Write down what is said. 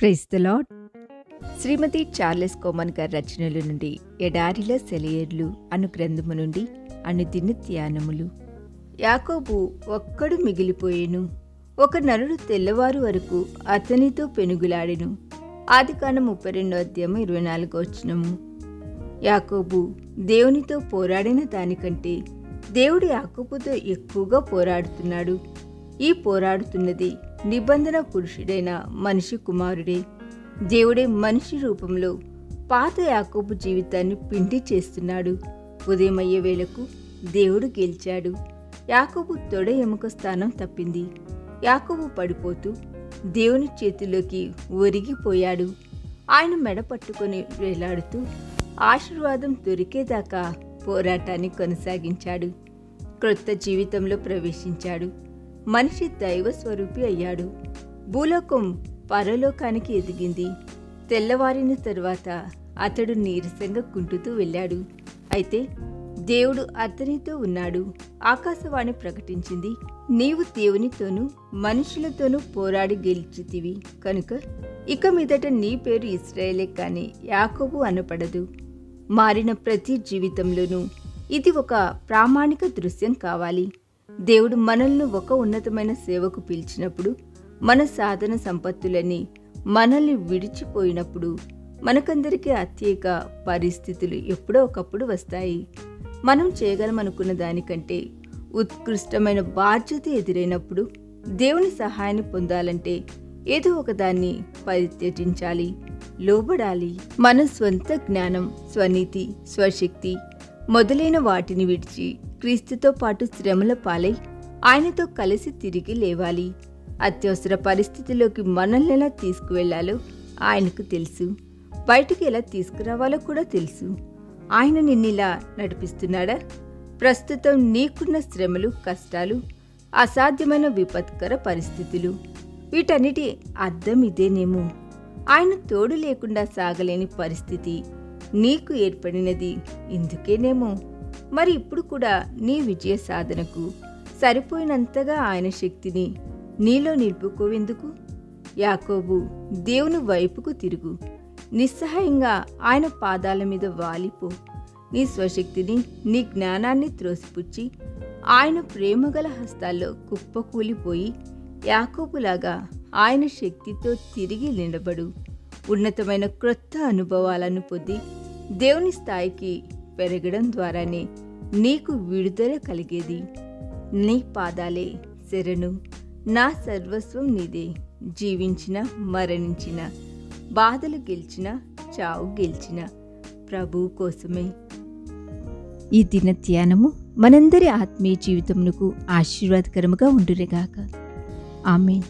Praise the Lord Shrimati Charles Cowman గారి రచనల నుండి ఎడారిలో సెలయర్లు అను గ్రంథము నుండి అనుదిన ధ్యానములు యాకోబు ఒక్కడు మిగిలిపోయెను. ఒక నరుడు తెల్లవారు వరకు అతనితో పెనుగులాడెను. ఆది ముప్పై రెండో అధ్యాయం ఇరవై నాలుగో వచ్చినము యాకోబు దేవునితో పోరాడిన దానికంటే దేవుడు యాకోబుతో ఎక్కువగా పోరాడుతున్నాడు. ఈ పోరాడుతున్నది నిబంధన పురుషుడైన మనిషి కుమారుడే. దేవుడే మనిషి రూపంలో పాత యాకోబు జీవితాన్ని పిండి చేస్తున్నాడు. ఉదయమయ్యే వేళకు దేవుడు గెలిచాడు. యాకోబు తొడ ఎముక స్థానం తప్పింది. యాకోబు పడిపోతూ దేవుని చేతిలోకి ఒరిగిపోయాడు. ఆయన మెడ పట్టుకొని వేలాడుతూ ఆశీర్వాదం దొరికేదాకా పోరాటాన్ని కొనసాగించాడు. క్రొత్త జీవితంలో ప్రవేశించాడు. మనిషి దైవ స్వరూపి అయ్యాడు. భూలోకం పరలోకానికి ఎదిగింది. తెల్లవారిన తరువాత అతడు నీరసంగా కుంటుతూ వెళ్ళాడు. అయితే దేవుడు అతనితో ఉన్నాడు. ఆకాశవాణి ప్రకటించింది నీవు దేవునితోనూ మనుషులతోనూ పోరాడి గెలిచితివి. కనుక ఇక మీదట నీ పేరు ఇస్రాయేలే కానీ యాకోబు అనపడదు. మారిన ప్రతి జీవితంలోనూ ఇది ఒక ప్రామాణిక దృశ్యం కావాలి. దేవుడు మనల్ని ఒక ఉన్నతమైన సేవకు పిలిచినప్పుడు మన సాధన సంపత్తులని మనల్ని విడిచిపోయినప్పుడు మనకందరికీ అత్యేక పరిస్థితులు ఎప్పుడో ఒకప్పుడు వస్తాయి. మనం చేయగలమనుకున్న దానికంటే ఉత్కృష్టమైన బాధ్యత ఎదురైనప్పుడు దేవుని సహాయాన్ని పొందాలంటే ఏదో ఒకదాన్ని పరిత్యజించాలి లోబడాలి. మన స్వంత జ్ఞానం స్వనీతి స్వశక్తి మొదలైన వాటిని విడిచి క్రీస్తుతో పాటు శ్రమల పాలై ఆయనతో కలిసి తిరిగి లేవాలి. అత్యవసర పరిస్థితిలోకి మనల్ని ఎలా తీసుకువెళ్ళాలో ఆయనకు తెలుసు. బయటికి ఎలా తీసుకురావాలో కూడా తెలుసు. ఆయన నిన్నిలా నడిపిస్తున్నాడా? ప్రస్తుతం నీకున్న శ్రమలు కష్టాలు అసాధ్యమైన విపత్కర పరిస్థితులు వీటన్నిటి అర్థం ఇదేనేమో. ఆయన తోడు లేకుండా సాగలేని పరిస్థితి నీకు ఏర్పడినది. ఇందుకేనేమో. మరి ఇప్పుడు కూడా నీ విజయ సాధనకు సరిపోయినంతగా ఆయన శక్తిని నీలో నిలుపుకోవేందుకు? యాకోబు దేవుని వైపుకు తిరుగు. నిస్సహాయంగా ఆయన పాదాల మీద వాలిపో. నీ స్వశక్తిని నీ జ్ఞానాన్ని త్రోసిపుచ్చి ఆయన ప్రేమగల హస్తాల్లో కుప్పకూలిపోయి యాకోబులాగా ఆయన శక్తితో తిరిగి నిలబడు. ఉన్నతమైన క్రొత్త అనుభవాలను పొంది దేవుని స్థాయికి పెరగడం ద్వారానే నీకు విడుదల కలిగేది. నీ పాదాలే శరణు నా సర్వస్వం నీదే. జీవించిన మరణించిన బాధలు గెలిచిన చావు గెలిచిన ప్రభువు కోసమే. ఈ దిన ధ్యానము మనందరి ఆత్మీయ జీవితమునకు ఆశీర్వాదకరముగా ఉండురేగాక ఆమెన్.